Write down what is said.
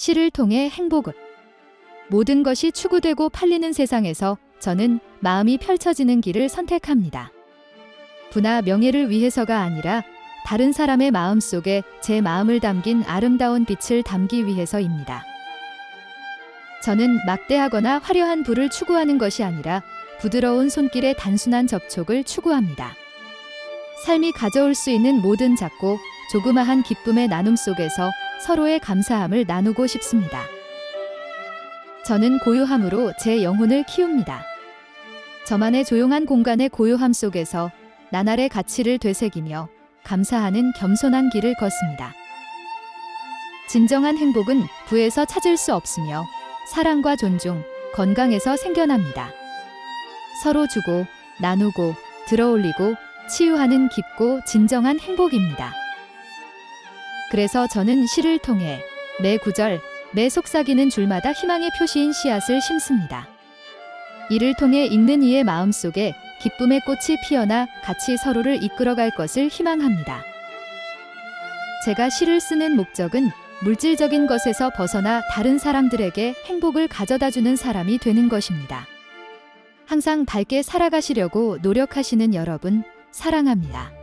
시를 통해 행복을. 모든 것이 추구되고 팔리는 세상에서 저는 마음이 펼쳐지는 길을 선택합니다. 부나 명예를 위해서가 아니라 다른 사람의 마음 속에 제 마음을 담긴 아름다운 빛을 담기 위해서입니다. 저는 막대하거나 화려한 부를 추구하는 것이 아니라 부드러운 손길의 단순한 접촉을 추구합니다. 삶이 가져올 수 있는 모든 작고 조그마한 기쁨의 나눔 속에서 서로의 감사함을 나누고 싶습니다. 저는 고요함으로 제 영혼을 키웁니다. 저만의 조용한 공간의 고요함 속에서 나날의 가치를 되새기며 감사하는 겸손한 길을 걷습니다. 진정한 행복은 부에서 찾을 수 없으며 사랑과 존중, 건강에서 생겨납니다. 서로 주고, 나누고, 들어올리고, 치유하는 깊고 진정한 행복입니다. 그래서 저는 시를 통해 매 구절, 매 속삭이는 줄마다 희망의 표시인 씨앗을 심습니다. 이를 통해 읽는 이의 마음 속에 기쁨의 꽃이 피어나 같이 서로를 이끌어갈 것을 희망합니다. 제가 시를 쓰는 목적은 물질적인 것에서 벗어나 다른 사람들에게 행복을 가져다 주는 사람이 되는 것입니다. 항상 밝게 살아가시려고 노력하시는 여러분, 사랑합니다.